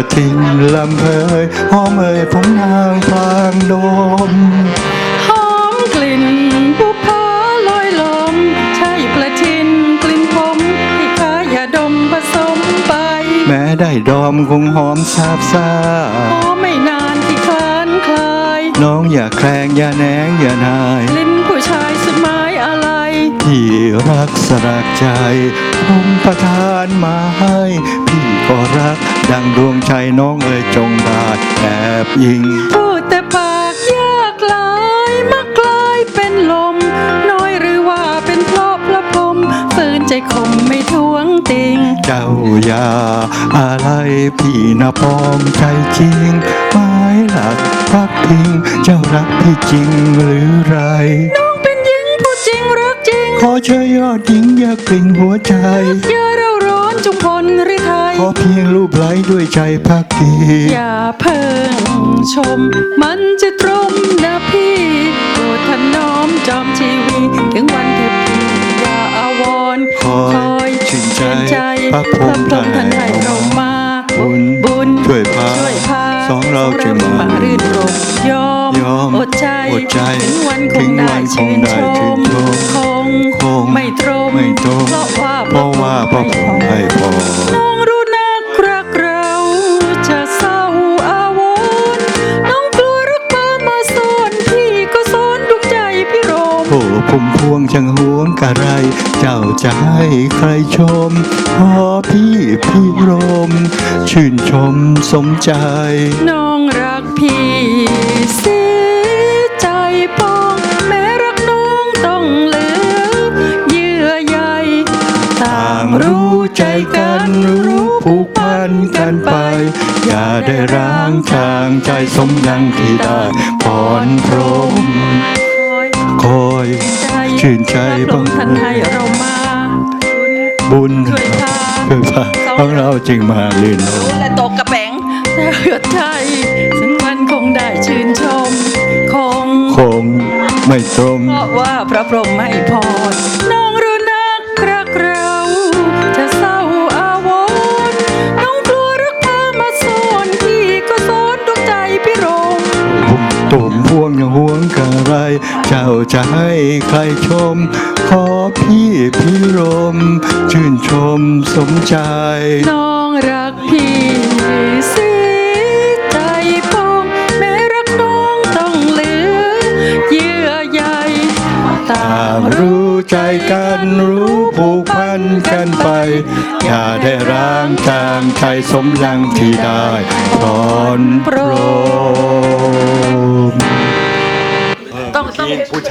ระทิ้งลำเอยหอมเอ่ยผมนางพลางดมหอมกลิ่นบุพาลอยลม ใช่ประทินกลิ่นผมที่ข้าอย่าดมผสมไป แม้ได้ดอมคงหอมซาบซ่าหอมไม่นานที่คลานคลาย น้องอย่าแคลงอย่าแนงอย่านายลิ้นผู้ชายสุดหมายอะไร ที่รักสลักใจ ผมประทานมาให้ พี่ก็รัก ดังดวงใจน้องเอ๋ยจงได้แอบยิง พูดแต่ปากยากหลายมักกลายเป็นลม น้อยหรือว่าเป็นเพราะพระพรหมฝืนใจคมไม่ทวงติง เจ้าอย่าอะไรพี่นะพร้อมใจจริงหมายหลักพักพิง เจ้ารักพี่จริงหรือไร น้องเป็นหญิงผู้จริงรักจริงขอเชยยอดหญิงอย่ากลิ่งหัวใจอย่าเราร้อนจุมพลหรือไทยข อเพียงรูปไหลด้วยใจพักดีอย่าเพิ่งชม มันจะตรมนะพี่โปรดถนอมจอมชีวีถึงวันเถิดพี่อย่าอาวรณ์คอยชื่นใจพระพรหมพระพรหมท่านให้เรามาบุญบุญช่วยพาช่วยพาสองเราจึงมารื่นรมยอมยอมอดใจอดใจถึงวันคถึงงวัได้นคชื่งนได้ชชื่มนชมคงคงไม่ตรงไม่ตรงเพราะว่าเพราะว่า พุ่มพวงช่างหวงกะไร เจ้าจะให้ใครชมพอพี่พี่รม ชื่นชมสมใจ น้องรักพี่เสียใจปองแม้รักน้องต้องเหลือเยื่อใยต่าต่างงรู้รู้ใจใจกักันนรู้รู้ผูผูกกพัพันนกักันนไปไป อย่าได้ร้างทางใจสมดังที่ได้พรพรหมคอยคอย ชื่นใจพระพรหมท่านให้เรามา บุญช่วยพาช่วยพาของเราจึงมาลื่นลมและตกกระแปงแต่เหือดใจซึ่งมันคงได้ชื่นชม คงคงไม่ตรงเพราะว่าพระพรหมให้พร เจ้าจะให้ใครชม ขอพี่พี่รม ชื่นชมสมใจ น้องรักพี่เสียใจปองแม้รักน้องต้องเหลือ เยื่อใยต่าต่างงรู้รู้ใจกันรู้ผูกพันกันไป อย่าได้ร้างจางใจสมยังที่ได้พรโปรด ต้องต้อง